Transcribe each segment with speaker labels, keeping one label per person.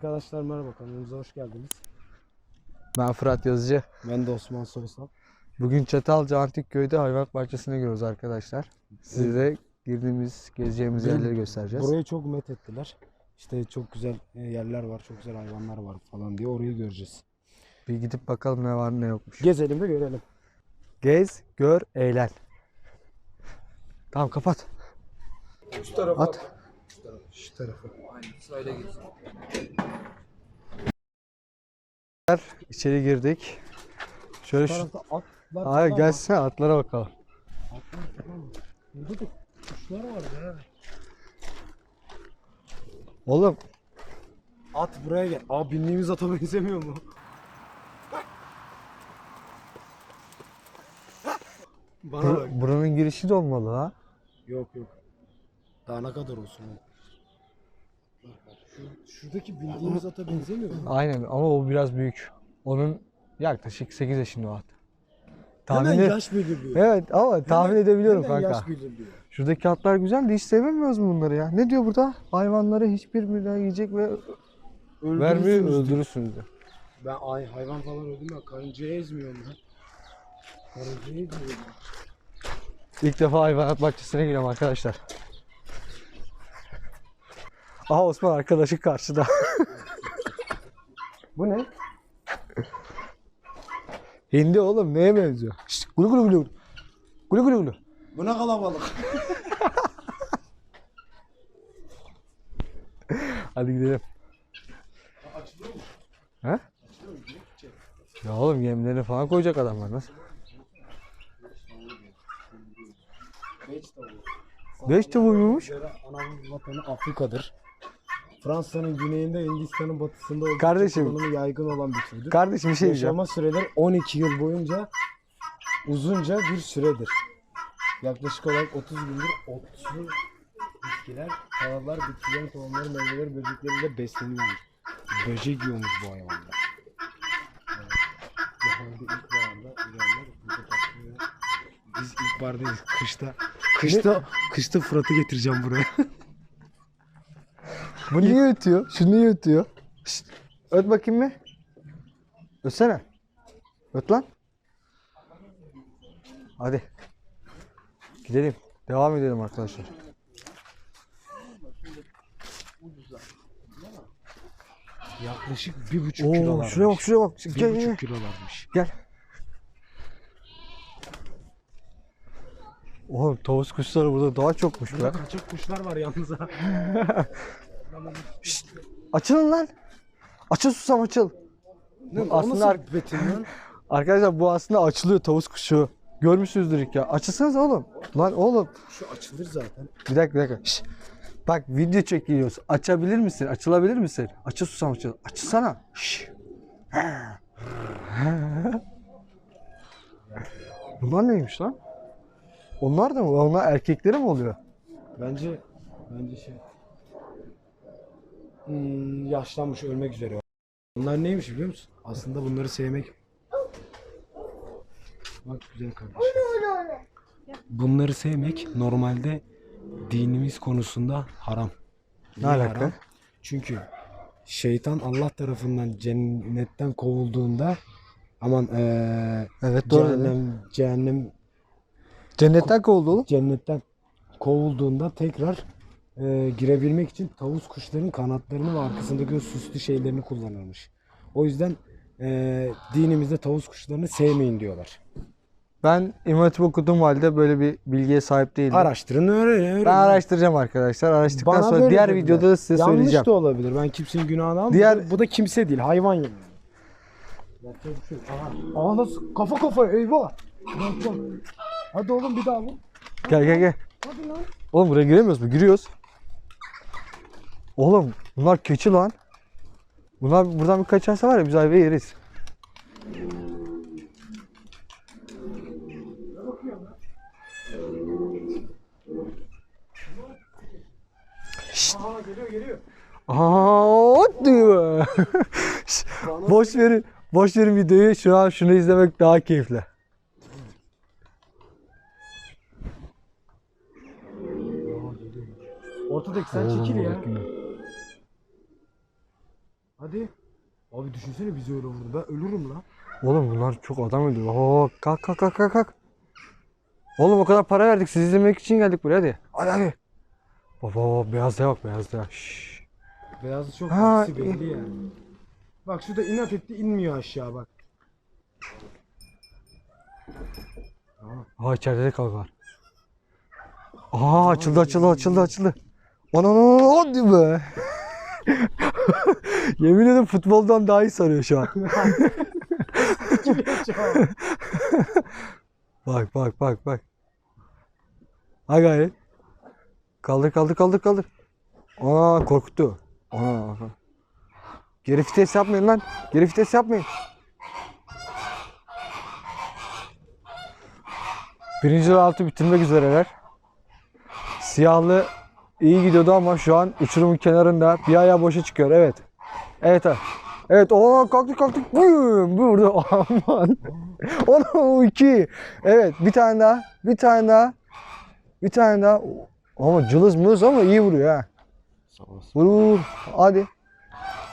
Speaker 1: Arkadaşlar merhaba kanalımıza hoş geldiniz.
Speaker 2: Ben Fırat Yazıcı.
Speaker 1: Ben de Osman Soysal.
Speaker 2: Bugün Çatalca Antik Köy'de hayvanat bahçesine giriyoruz arkadaşlar. Size girdiğimiz, gezeceğimiz
Speaker 1: Benim-
Speaker 2: yerleri göstereceğiz.
Speaker 1: Burayı çok met ettiler. İşte çok güzel e, yerler var, çok güzel hayvanlar var falan diye orayı göreceğiz.
Speaker 2: Bir gidip bakalım ne var ne yokmuş.
Speaker 1: Gezelim de görelim.
Speaker 2: Gez, gör, eğlen. Tamam kapat.
Speaker 1: Şu tarafa
Speaker 2: At.
Speaker 1: Şu tarafa.
Speaker 2: İçeri girdik. Şöyle
Speaker 1: Şu tarafta atlar
Speaker 2: Hayır
Speaker 1: falan
Speaker 2: gelsene atlara bakalım.
Speaker 1: Atlar falan var. Burada da kuşlar var ya.
Speaker 2: Oğlum
Speaker 1: At buraya gel. Aa bindiğimiz ata benzemiyor mu? Bana bak.
Speaker 2: bur- buranın girişi de olmalı ha.
Speaker 1: Yok yok. Daha ne kadar olsun? Şu, şuradaki bildiğimiz ata benzemiyor mu?
Speaker 2: Aynen ama o biraz büyük. Onun yaklaşık 8 yaşında o at.
Speaker 1: Hemen
Speaker 2: Tahmin et-
Speaker 1: yaş belirliyor.
Speaker 2: Evet ama tahmin
Speaker 1: Hemen-
Speaker 2: edebiliyorum
Speaker 1: hemen
Speaker 2: kanka.
Speaker 1: yaş belirliyor.
Speaker 2: Şuradaki atlar güzel de hiç sevemiyoruz mu bunları ya? Ne diyor burada? Hayvanları hiçbir birine yiyecek ve vermiyor
Speaker 1: Öldürürsünüz
Speaker 2: öldürürsünüz diyor.
Speaker 1: Ben ay, hayvan falan öldürmüyorum. Karıncayı ezmiyorum ben. Karıncayı ezmiyorum.
Speaker 2: İlk defa hayvanat bahçesine giriyorum arkadaşlar. Aha Osman arkadaşı karşıda.
Speaker 1: Bu ne?
Speaker 2: Hindi oğlum neye benziyor? Şşt, gulu gulu gulu. Gulu gulu gulu.
Speaker 1: Bu ne kalabalık?
Speaker 2: Hadi gidelim. He? Ya oğlum yemlerini falan koyacak adamlar nasıl?
Speaker 1: Beş tavuğu.
Speaker 2: Beş tavuğuymuş.
Speaker 1: Göre Anamız vatanı Afrika'dır. Fransa'nın güneyinde, Hindistan'ın batısında oldukça
Speaker 2: Kardeşim.
Speaker 1: kullanımı yaygın olan bir türdür.
Speaker 2: Kardeşim bir şey diyeceğim.
Speaker 1: Yaşama süreleri 12 yıl boyunca uzunca bir süredir. Yaklaşık olarak 30 gündür otlu bitkiler, tavalar, bitkilerin tohumları, meyveleri, böcekleriyle besleniyormuş. Böcek yiyormuş bu hayvanlar. Evet. Yahan'da ilkbaharda üreyenler burada patlıyor. Biz. Kışta, kışta, kışta Fırat'ı getireceğim buraya.
Speaker 2: Bu niye ötüyor? Şu niye ötüyor? Şşt, öt bakayım bir. Ötsene. Öt lan. Hadi. Gidelim. Devam edelim arkadaşlar.
Speaker 1: Yaklaşık bir buçuk
Speaker 2: Oo,
Speaker 1: kilolarmış.
Speaker 2: şuraya bak şuraya bak.
Speaker 1: Bir
Speaker 2: Gel
Speaker 1: buçuk kilolarmış.
Speaker 2: Gel. Oğlum tavus kuşları burada daha çokmuş be.
Speaker 1: Kaçak kuşlar var yalnız ha.
Speaker 2: Açılın lan. Açıl susam açıl.
Speaker 1: Ne,
Speaker 2: aslında
Speaker 1: aslında.
Speaker 2: Arkadaşlar bu aslında açılıyor tavus kuşu. Görmüşsünüzdür ilk ya. Açılsanız oğlum. Lan oğlum.
Speaker 1: Şu açılır zaten.
Speaker 2: Bir dakika bir dakika. Şş. Bak video çekiyoruz. Açabilir misin? Açılabilir misin? Açıl susam açıl. Açılsana. Şş. Bunlar neymiş lan? Onlar da mı? Onlar erkekleri mi oluyor?
Speaker 1: Bence bence şey. Hmm, yaşlanmış ölmek üzere. Bunlar neymiş biliyor musun? Aslında bunları sevmek. Bak güzel kardeşim. Bunları sevmek normalde dinimiz konusunda haram.
Speaker 2: Ne alaka?
Speaker 1: Çünkü şeytan Allah tarafından cennetten kovulduğunda aman eee
Speaker 2: Evet doğru. dedin.
Speaker 1: cehennem cehennem
Speaker 2: Cennetten kovuldu oğlum.
Speaker 1: cennetten kovulduğunda tekrar e, girebilmek için tavus kuşların kanatlarını ve arkasındaki o süslü şeylerini kullanırmış. O yüzden e, dinimizde tavus kuşlarını sevmeyin diyorlar.
Speaker 2: Ben İmam Hatip okuduğum halde böyle bir bilgiye sahip değildim.
Speaker 1: Araştırın öğrenin. öğrenin.
Speaker 2: Ben araştıracağım arkadaşlar. Araştırdıktan
Speaker 1: Bana
Speaker 2: sonra diğer
Speaker 1: dediler.
Speaker 2: videoda da size
Speaker 1: Yanlış
Speaker 2: söyleyeceğim.
Speaker 1: da olabilir. Ben kimsenin günahını almıyorum.
Speaker 2: Diğer-
Speaker 1: Bu da kimse değil. Hayvan yani. Yapacak bir şey yok. Aha. Aha nasıl? Kafa kafa eyvah. Hadi oğlum bir daha vur.
Speaker 2: Gel gel gel.
Speaker 1: Hadi lan.
Speaker 2: Oğlum buraya giremiyoruz mu? Giriyoruz. Oğlum bunlar keçi lan. Bunlar buradan bir kaçarsa var ya biz ayvayı yeriz.
Speaker 1: Aha geliyor geliyor.
Speaker 2: Aa, ot diyor. Boş verin. Boş verin videoyu. Şu an şunu izlemek daha keyifli.
Speaker 1: Ortadaki sen çekil ya. Hadi. Abi düşünsene bizi öyle vurdu. Ben ölürüm lan.
Speaker 2: Oğlum bunlar çok adam öldü. Oo, kalk kalk kalk kalk kalk. Oğlum o kadar para verdik. Sizi izlemek için geldik buraya hadi. Hadi hadi. Baba baba beyazlığa bak beyazlığa. Şşş.
Speaker 1: Beyazı çok
Speaker 2: Ha,
Speaker 1: aksi belli yani. Bak şurada inat etti inmiyor aşağı bak.
Speaker 2: Aa içeride de kavga var. Aa açıldı açıldı açıldı açıldı. Ana ana hadi be. Yemin ederim futboldan daha iyi sarıyor şu an. Bak bak bak bak. Ha gayret. Kaldır kaldır kaldır kaldır. Aa korkuttu. Aha. Geri vites yapmayın lan. Geri vites yapmayın. Birinci altı bitirmek üzereler. Siyahlı iyi gidiyordu ama şu an uçurumun kenarında bir ayağı boşa çıkıyor. Evet. Evet abi. Evet o kalktık kalktık. Bum, burada aman. Onu iki. Evet bir tane daha. Bir tane daha. Bir tane daha. Ama cılız mız ama iyi vuruyor ha. Vur vur. Hadi.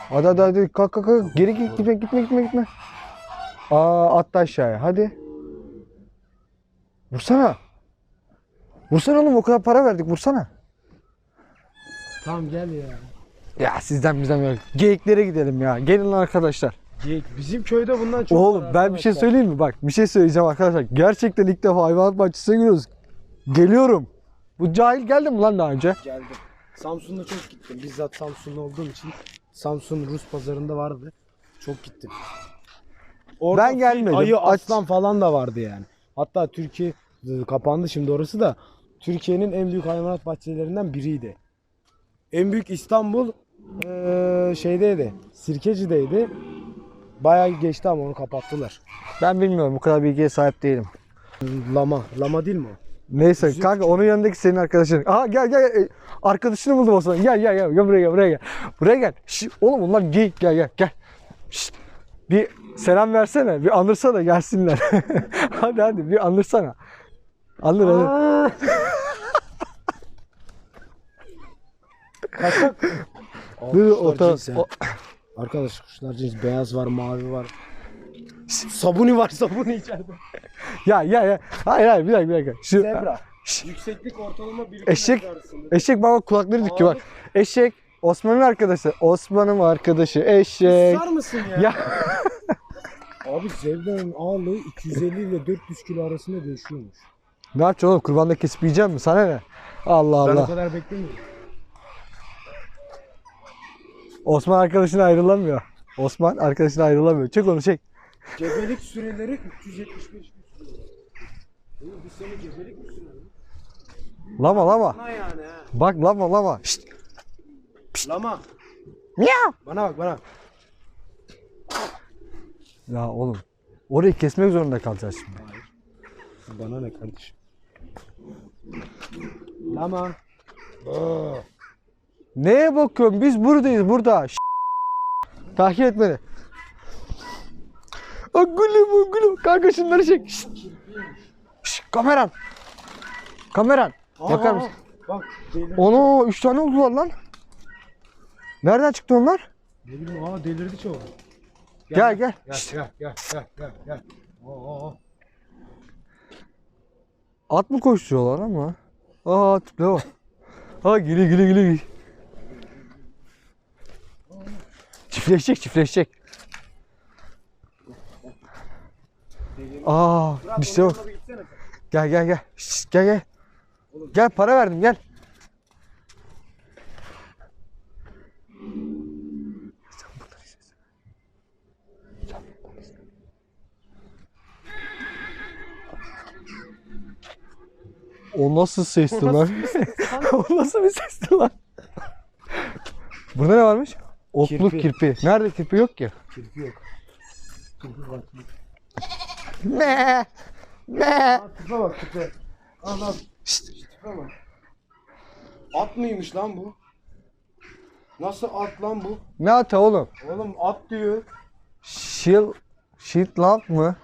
Speaker 2: Hadi hadi hadi. Kalk kalk kalk. Geri git gitme gitme gitme gitme. Aa attı aşağıya. Hadi. Vursana. Vursana oğlum o kadar para verdik vursana.
Speaker 1: Tamam gel ya.
Speaker 2: Ya sizden bizden yok. Geyiklere gidelim ya. Gelin lan arkadaşlar.
Speaker 1: Geyik. Bizim köyde bundan çok
Speaker 2: Oğlum
Speaker 1: var
Speaker 2: ben bir şey
Speaker 1: arkadaşlar.
Speaker 2: söyleyeyim mi? Bak bir şey söyleyeceğim arkadaşlar. Gerçekten ilk defa hayvanat bahçesine giriyoruz. Geliyorum. Bu cahil geldi mi lan daha önce?
Speaker 1: Geldim. Samsun'da çok gittim. Bizzat Samsunlu olduğum için Samsun Rus pazarında vardı. Çok gittim. Orada
Speaker 2: Ben gelmedim.
Speaker 1: Ayı,
Speaker 2: Aç-
Speaker 1: aslan falan da vardı yani. Hatta Türkiye kapandı şimdi orası da. Türkiye'nin en büyük hayvanat bahçelerinden biriydi. En büyük İstanbul eee, şeydeydi. Sirkeci'deydi. Bayağı geçti ama onu kapattılar.
Speaker 2: Ben bilmiyorum. Bu kadar bilgiye sahip değilim.
Speaker 1: Lama. Lama değil mi o?
Speaker 2: Neyse
Speaker 1: Yüzük
Speaker 2: kanka onun yanındaki senin arkadaşın. Aha gel gel. gel. Arkadaşını buldum o zaman. Gel gel gel. Gel buraya gel buraya gel. Buraya gel. Şş, oğlum onlar geyik gel gel gel. Şş, bir selam versene. Bir anırsana gelsinler. hadi hadi bir anırsana. Anır.
Speaker 1: Kaçak.
Speaker 2: Dur,
Speaker 1: Kuşlar
Speaker 2: o ta-
Speaker 1: cins ya.
Speaker 2: o-
Speaker 1: Arkadaş kuşlar cins. Beyaz var, mavi var. Sabuni var, sabuni içeride.
Speaker 2: Ya ya ya. Hayır hayır bir dakika bir dakika. Şu,
Speaker 1: Zebra. Yükseklik ortalama 1
Speaker 2: Eşek.
Speaker 1: arasında.
Speaker 2: Eşek baba kulakları dikiyor bak. Eşek Osman'ın arkadaşı. Osman'ın arkadaşı. Eşek.
Speaker 1: Sar mısın ya?
Speaker 2: Ya
Speaker 1: Abi zebra'nın ağırlığı 250 ile 400 kilo arasında değişiyormuş.
Speaker 2: ne yapacaksın oğlum? Kurbanda kesip yiyecek misin? Sana ne? Allah
Speaker 1: Ben o
Speaker 2: Allah.
Speaker 1: kadar beklemiyorum.
Speaker 2: Osman arkadaşına ayrılamıyor. Osman arkadaşına ayrılamıyor. Çek onu çek.
Speaker 1: Gebelik süreleri 375 gün sürüyor. Oğlum biz seni gebelik mi sürelim?
Speaker 2: Lama lama.
Speaker 1: Bana yani ha.
Speaker 2: Bak lama lama. Şşt.
Speaker 1: Lama.
Speaker 2: Miyav.
Speaker 1: Bana bak bana.
Speaker 2: Ya oğlum. Orayı kesmek zorunda kalacağız şimdi.
Speaker 1: Bana ne kardeşim? Lama. Aa.
Speaker 2: Neye bakıyorsun? Biz buradayız burada. Takip et beni. Aa, Gülüm gülüm. Kanka şunları çek. Şşt. Şşt, kameran. Kameran. Bakar mısın?
Speaker 1: Bak delirdi.
Speaker 2: Ono 3 tane oldular lan. Nereden çıktı onlar?
Speaker 1: Bileyim aa delirdi çok.
Speaker 2: Gel gel.
Speaker 1: Gel gel gel gel gel gel. Oo.
Speaker 2: At mı koşturuyorlar ama? Aa tiple bak. Ha gülü gülü gülü. Çiftleşecek çiftleşecek. Aa
Speaker 1: bir gitsene.
Speaker 2: Gel gel gel. Şşt, gel gel. Gel para verdim gel. O nasıl sesti lan? o nasıl bir sesti lan? Burada ne varmış? Otluk
Speaker 1: Kirpi.
Speaker 2: kirpi. Nerede kirpi yok ki?
Speaker 1: Kirpi yok. Kirpi bak.
Speaker 2: Ne? Ne?
Speaker 1: Tipe bak tipe. Al al. Tipe bak. At mıymış lan bu? Nasıl at lan bu?
Speaker 2: Ne atı oğlum?
Speaker 1: Oğlum at diyor.
Speaker 2: Şil, Şitland mı?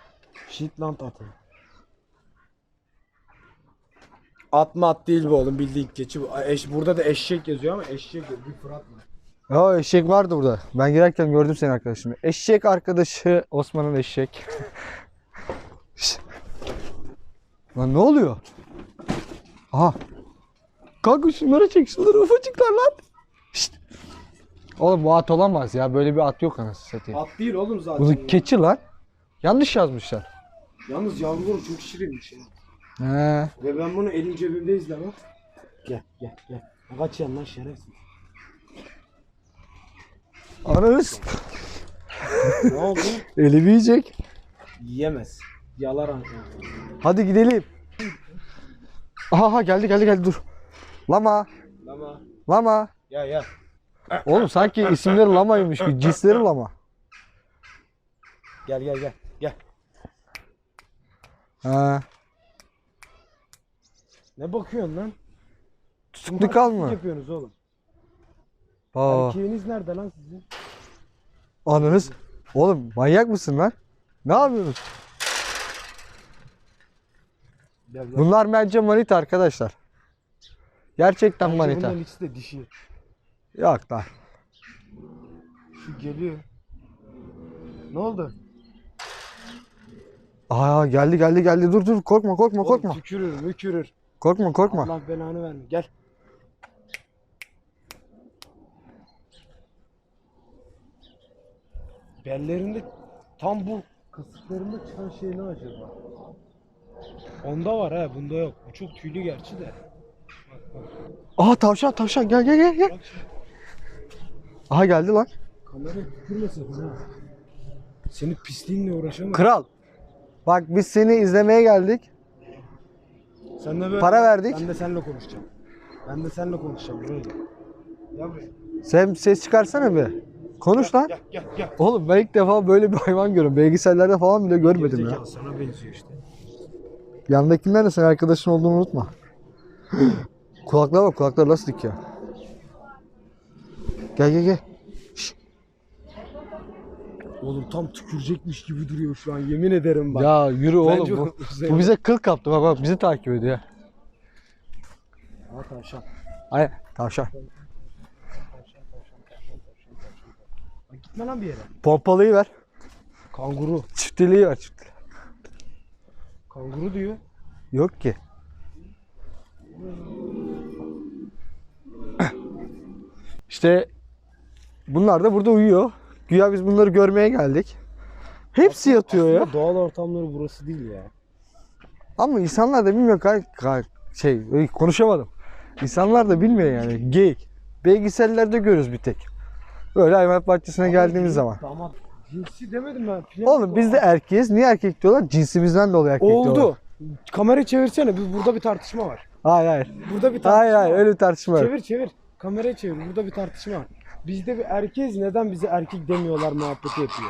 Speaker 1: Shetland atı. At mı at değil bu oğlum bildiğin keçi bu. Eş, burada da eşek yazıyor ama eşek değil. Bir Fırat mı?
Speaker 2: Ya eşek vardı burada. Ben girerken gördüm senin arkadaşını. Eşek arkadaşı Osman'ın eşek. Lan ne oluyor? Aha. Kanka şunları çek. Şunları ufacıklar lan. Şşt. Oğlum bu at olamaz ya. Böyle bir at yok anasını satayım.
Speaker 1: At değil oğlum zaten.
Speaker 2: Bu keçi lan. Yanlış yazmışlar.
Speaker 1: Yalnız yavruları çok şirinmiş ya.
Speaker 2: He.
Speaker 1: Ve ben bunu elim cebimde izlemem. Gel gel gel. Kaç yandan şerefsiz.
Speaker 2: Ananız.
Speaker 1: ne oldu?
Speaker 2: Elimi yiyecek.
Speaker 1: Yiyemez. Yalar anka.
Speaker 2: Hadi gidelim. Aha geldi geldi geldi dur. Lama.
Speaker 1: Lama.
Speaker 2: Lama.
Speaker 1: Ya ya.
Speaker 2: Oğlum sanki isimleri lamaymış gibi. Cinsleri lama.
Speaker 1: Gel gel gel. Gel.
Speaker 2: He.
Speaker 1: Ne bakıyorsun lan?
Speaker 2: Tutuklu kal
Speaker 1: Ne
Speaker 2: mı?
Speaker 1: yapıyorsunuz oğlum?
Speaker 2: Aa,
Speaker 1: Erkeğiniz nerede lan sizin?
Speaker 2: ananız. Oğlum manyak mısın lan? Ne yapıyorsunuz?
Speaker 1: Gel gel.
Speaker 2: Bunlar bence manita arkadaşlar. Gerçekten
Speaker 1: Bence
Speaker 2: manita.
Speaker 1: Bunların ikisi de dişi.
Speaker 2: Yok lan.
Speaker 1: Şu geliyor. Ne oldu?
Speaker 2: Aa geldi geldi geldi. Dur dur korkma korkma
Speaker 1: Oğlum
Speaker 2: korkma.
Speaker 1: Tükürür mükürür.
Speaker 2: Korkma korkma.
Speaker 1: Allah belanı verme. Gel. Bellerinde tam bu kasıklarında çıkan şey ne acaba? Onda var ha bunda yok. Bu çok tüylü gerçi de.
Speaker 2: Aa tavşan tavşan gel gel gel gel.
Speaker 1: Bak şimdi
Speaker 2: Aha geldi lan.
Speaker 1: kameraya tükürmesin ha. Senin pisliğinle uğraşamam.
Speaker 2: Kral. Bak biz seni izlemeye geldik.
Speaker 1: Sen de böyle,
Speaker 2: Para verdik.
Speaker 1: Ben de seninle konuşacağım. Ben de seninle konuşacağım. Buraya gel. Gel buraya.
Speaker 2: Sen ses çıkarsana bir. Konuş lan.
Speaker 1: Gel gel gel.
Speaker 2: Oğlum ben ilk defa böyle bir hayvan görüyorum. Belgesellerde falan bile görmedim ya.
Speaker 1: Sana benziyor işte.
Speaker 2: Yandakiler de senin arkadaşın olduğunu unutma. kulaklara bak kulaklar nasıl dik ya. Gel gel gel.
Speaker 1: Oğlum tam tükürecekmiş gibi duruyor şu an yemin ederim bak.
Speaker 2: Ya yürü
Speaker 1: Bence
Speaker 2: oğlum. Bu, bu bize kıl kaptı bak bak bizi takip ediyor.
Speaker 1: Aa tavşan.
Speaker 2: Ay tavşan.
Speaker 1: Bak gitme lan bir yere.
Speaker 2: Pompalıyı ver.
Speaker 1: Kanguru.
Speaker 2: Çiftliği ver çiftliği.
Speaker 1: Kanguru diyor.
Speaker 2: Yok ki. İşte bunlar da burada uyuyor. Güya biz bunları görmeye geldik. Hepsi yatıyor ya.
Speaker 1: Aslında Doğal ortamları burası değil ya.
Speaker 2: Ama insanlar da bilmiyor kay, kay- şey konuşamadım. İnsanlar da bilmiyor yani geyik. Belgesellerde görürüz bir tek. Böyle hayvanat bahçesine geldiğimiz zaman.
Speaker 1: Damat cinsi demedim ben. Film-
Speaker 2: Oğlum biz de erkeğiz. Niye erkek diyorlar? Cinsimizden dolayı erkek diyorlar.
Speaker 1: Oldu. Kamerayı çevirsene. Biz burada bir tartışma var.
Speaker 2: Hayır hayır.
Speaker 1: Burada bir tartışma
Speaker 2: Hayır hayır
Speaker 1: var.
Speaker 2: öyle bir tartışma yok.
Speaker 1: Çevir çevir. Kamerayı çevir. Burada bir tartışma var. Bizde bir erkeğiz neden bize erkek demiyorlar muhabbeti yapıyor.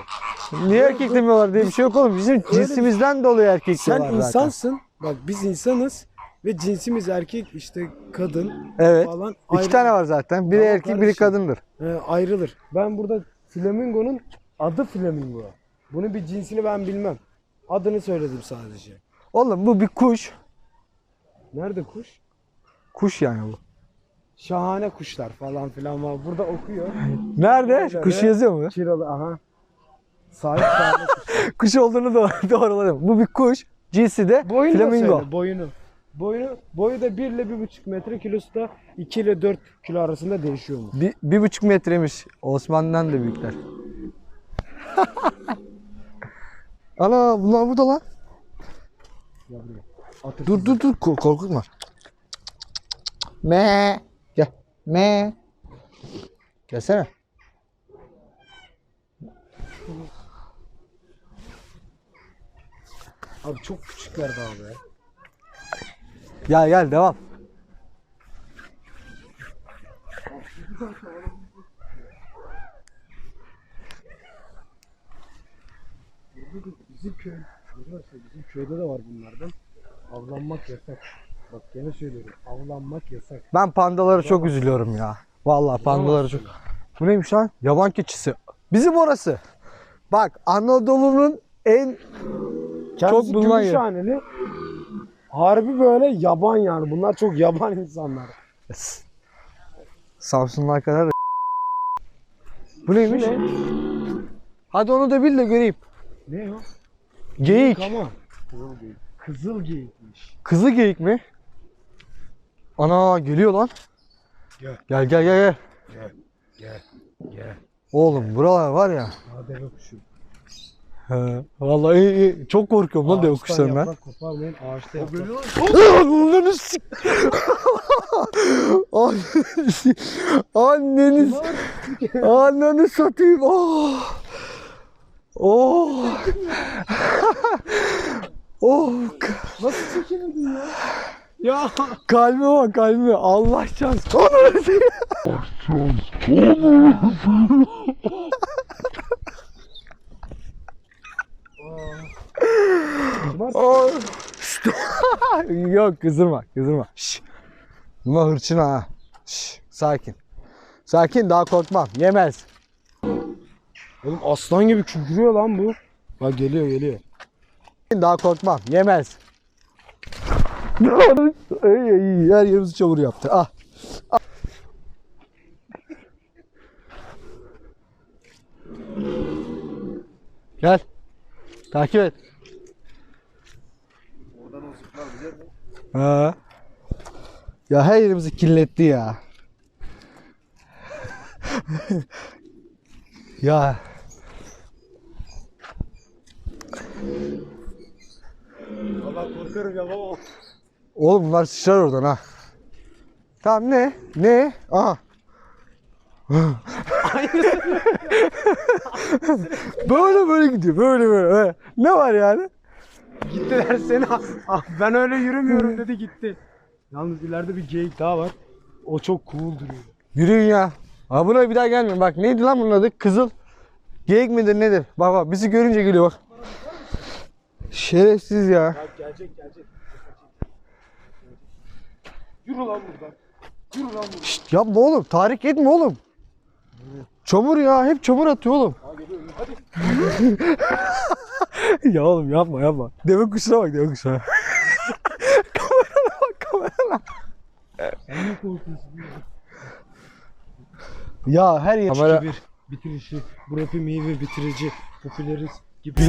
Speaker 2: Niye erkek demiyorlar diye bir şey yok oğlum. Bizim cinsimizden dolayı erkek
Speaker 1: Sen
Speaker 2: diyorlar zaten.
Speaker 1: insansın. Bak biz insanız ve cinsimiz erkek işte kadın
Speaker 2: Evet.
Speaker 1: falan
Speaker 2: İki
Speaker 1: ayrı-
Speaker 2: tane var zaten. Biri
Speaker 1: Tamam
Speaker 2: erkek biri
Speaker 1: kardeşim.
Speaker 2: kadındır.
Speaker 1: He, ayrılır. Ben burada flamingonun adı flamingo. Bunun bir cinsini ben bilmem. Adını söyledim sadece.
Speaker 2: Oğlum bu bir kuş.
Speaker 1: Nerede kuş?
Speaker 2: Kuş yani bu.
Speaker 1: Şahane kuşlar falan filan var. Burada okuyor.
Speaker 2: Nerede? Kuş yazıyor mu?
Speaker 1: Kiralı aha. Sahip şahane kuş.
Speaker 2: Kuş olduğunu doğru, doğruladım. Bu bir kuş. Cinsi de
Speaker 1: Boyunu da
Speaker 2: flamingo.
Speaker 1: söyle boyunu. Boyunu, boyu da 1 ile 1,5 metre kilosu da 2 ile 4 kilo arasında değişiyormuş.
Speaker 2: Bir, bir buçuk metremiş. Osman'dan da büyükler. Ana bunlar burada lan.
Speaker 1: Ya buraya. Ateş
Speaker 2: Dur dur dur ko- korkutma. Me. Gel. Me. Gelsene.
Speaker 1: Abi çok küçükler daha be.
Speaker 2: Gel gel devam.
Speaker 1: Bizim köy, bizim köyde de var bunlardan. Avlanmak yasak. Bak gene söylüyorum. Avlanmak yasak.
Speaker 2: Ben pandalara çok üzülüyorum ya. Vallahi pandalara çok. Bu neymiş lan? Yaban keçisi. Bizim orası. Bak Anadolu'nun en
Speaker 1: Kendisi
Speaker 2: bulunan yer.
Speaker 1: Gümüşhaneli. Harbi böyle yaban yani. Bunlar çok yaban insanlar.
Speaker 2: Samsunlar kadar da Bu neymiş?
Speaker 1: ne?
Speaker 2: Hadi onu da bil de göreyim.
Speaker 1: Ne o?
Speaker 2: Geyik.
Speaker 1: Ama. Kızıl geyik. Kızıl geyikmiş.
Speaker 2: Kızı geyik mi? Ana geliyor lan.
Speaker 1: Gel.
Speaker 2: Gel gel gel gel.
Speaker 1: Gel. Gel. Gel.
Speaker 2: Oğlum buralar var ya.
Speaker 1: Deve kuşu.
Speaker 2: He, vallahi iyi, iyi. Çok korkuyorum lan dev
Speaker 1: Ağaçtan
Speaker 2: kuşlarından.
Speaker 1: yaprak koparmayın. Ağaçta yaprak.
Speaker 2: Anneni sik. Anneni sik. Anneni satayım. Oh. Oh. oh.
Speaker 1: Nasıl çekemedin ya? Ya.
Speaker 2: Kalbime bak kalbime. Allah şans. Ananı sik. Oh. Yok kızdırma kızdırma. Şş. Buna hırçın ha. Şş. Sakin. Sakin daha korkmam. Yemez.
Speaker 1: Oğlum aslan gibi kükrüyor lan bu. Bak geliyor geliyor.
Speaker 2: Daha korkmam. Yemez. Her yerimizi çamur yaptı. Ah. ah. Gel. Takip et.
Speaker 1: Oradan o zıplar bilir mi?
Speaker 2: Ha. Ya her yerimizi kirletti ya. ya.
Speaker 1: Valla korkarım yapamam.
Speaker 2: Oğlum bunlar sıçrar oradan ha. Tamam ne? Ne? Aha. böyle böyle gidiyor. Böyle böyle. böyle. Ne var yani?
Speaker 1: Gittiler seni. Ah, ben öyle yürümüyorum dedi gitti. Yalnız ileride bir geyik daha var. O çok cool duruyor.
Speaker 2: Yürüyün ya. Ha buna bir daha gelmiyorum. Bak neydi lan bunun adı? Kızıl. Geyik midir nedir? Bak bak bizi görünce geliyor bak. Şerefsiz ya.
Speaker 1: Ya gelecek gelecek. Yürü lan buradan. Yürü lan buradan.
Speaker 2: Şşt yapma oğlum. Tahrik etme oğlum. Çamur ya. Hep çamur atıyor oğlum. Ya oğlum yapma yapma. Deve kuşuna bak deve kuşuna. kamerana bak kamerana.
Speaker 1: Sen ne korkuyorsun?
Speaker 2: Ya her yer... Kamera...
Speaker 1: bir bitirişi. Bu rapim iyi ve bitirici. Popüleriz gibi.
Speaker 2: Bir-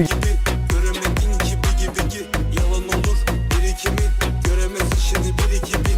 Speaker 3: Göremedin gibi ki yalan olur birikimin Göremez işini bir iki bin